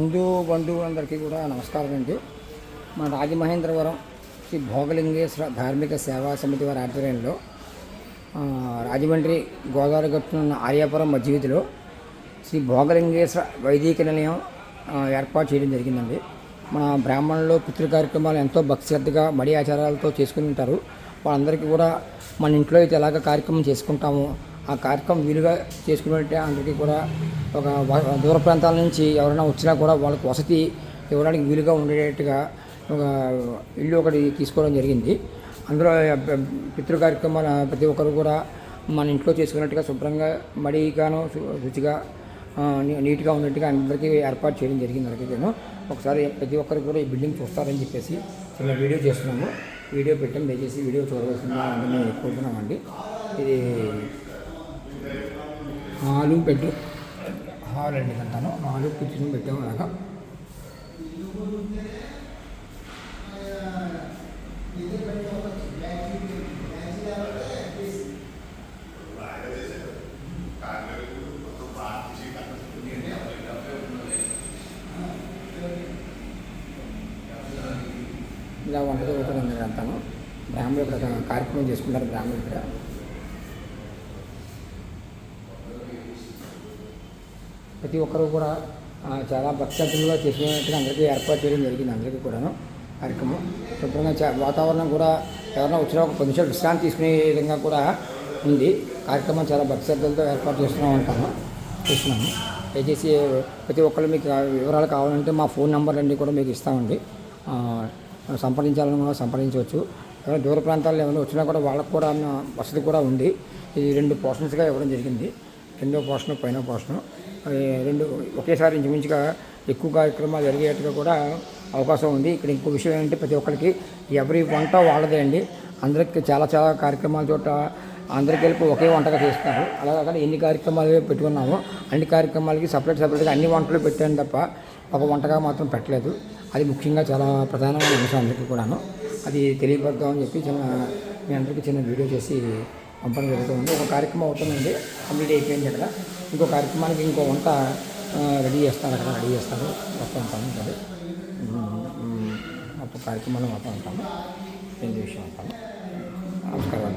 హిందూ బంధువులందరికీ కూడా నమస్కారం అండి. మన రాజమహేంద్రవరం శ్రీ భోగలింగేశ్వర ధార్మిక సేవా సమితి వారి ఆధ్వర్యంలో రాజమండ్రి గోదావరి గట్టునున్న ఆర్యాపురం మధ్యవీధిలో శ్రీ భోగలింగేశ్వర వైదిక నిలయం ఏర్పాటు చేయడం జరిగిందండి. మన బ్రాహ్మణులు పితృ కార్యక్రమాలు ఎంతో భక్తిశ్రద్ధగా మడి ఆచారాలతో చేసుకుని ఉంటారు. వాళ్ళందరికీ కూడా మన ఇంట్లో అయితే ఎలాగ కార్యక్రమం చేసుకుంటామో ఆ కార్యక్రమం వీలుగా చేసుకున్నట్టే అందరికీ కూడా ఒక దూర ప్రాంతాల నుంచి ఎవరైనా వచ్చినా కూడా వాళ్ళకి వసతి ఇవ్వడానికి వీలుగా ఉండేటట్టుగా ఒక ఇల్లు ఒకటి తీసుకోవడం జరిగింది. అందులో పితృ కార్యక్రమాలు ప్రతి ఒక్కరు కూడా మన ఇంట్లో చేసుకున్నట్టుగా శుభ్రంగా మడిగాను రుచిగా నీట్గా ఉన్నట్టుగా అందరికీ ఏర్పాటు చేయడం జరిగింది అందరికీను. ఒకసారి ప్రతి ఒక్కరు కూడా ఈ బిల్డింగ్ చూస్తారని చెప్పేసి చిన్న వీడియో చేస్తున్నాము. వీడియో పెట్టాం దయచేసి వీడియో చూడవలసిందని కోరుతున్నామండి. ఇది హాలు బెడ్ హాల్ అండి అంటాను. హాలు కిచెన్ పెట్టాము అలాగా. ఇలా వంట జరుగుతుంది అంతాను బ్రాహ్మణులు ఇక్కడ కార్యక్రమం చేసుకుంటారు బ్రాహ్మణులు ఇక్కడ. ప్రతి ఒక్కరు కూడా చాలా భక్తిలో చేసినట్టుగా అందరికీ ఏర్పాటు చేయడం జరిగింది. అందరికీ కూడాను కార్యక్రమం శుభ్రంగా వాతావరణం కూడా ఎవరైనా వచ్చినా ఒక పది నిమిషాలు విశ్రాంతి తీసుకునే విధంగా కూడా ఉంది. కార్యక్రమం చాలా భక్తి ఏర్పాటు చేస్తున్నాం అంటాము చేస్తున్నాము. దయచేసి ప్రతి ఒక్కరు మీకు వివరాలు కావాలంటే మా ఫోన్ నెంబర్ అన్నీ కూడా మీకు ఇస్తామండి. సంప్రదించాలనుకున్న సంప్రదించాలని కూడా సంప్రదించవచ్చు. ఎవరైనా దూర ప్రాంతాల్లో ఏమైనా వచ్చినా కూడా వాళ్ళకు కూడా వసతి కూడా ఉంది. ఇది రెండు పోర్షన్స్గా ఇవ్వడం జరిగింది. కిందో పోషణం పైన పోషణం రెండు ఒకేసారి ఇంచుమించుగా ఎక్కువ కార్యక్రమాలు జరిగేట్టుగా కూడా అవకాశం ఉంది. ఇక్కడ ఇంకో విషయం ఏంటంటే ప్రతి ఒక్కరికి ఎవరి వంట వాళ్ళదే అండి. అందరికి చాలా చాలా కార్యక్రమాల చోట అందరికి వెళ్ళి ఒకే వంటగా చేస్తున్నారు. అలాగే ఎన్ని కార్యక్రమాలు పెట్టుకున్నామో అన్ని కార్యక్రమాలకి సపరేట్ సపరేట్గా అన్ని వంటలు పెట్టాను తప్ప ఒక వంటగా మాత్రం పెట్టలేదు. అది ముఖ్యంగా చాలా ప్రధానమైన అంశం అందరికీ కూడాను. అది తెలియపడదామని చెప్పి చిన్న మీ అందరికీ చిన్న వీడియో చేసి పంపడం జరుగుతుంది. ఒక కార్యక్రమం అవుతుందండి. కంప్లీట్ అయిపోయింది అక్కడ ఇంకో కార్యక్రమానికి ఇంకో వంట రెడీ చేస్తారు అక్కడ రెడీ చేస్తారు మొత్తం పని సరే మొత్తం కార్యక్రమాలు మొత్తం ఉంటాము. ఏం విషయం ఉంటాము. నమస్కారం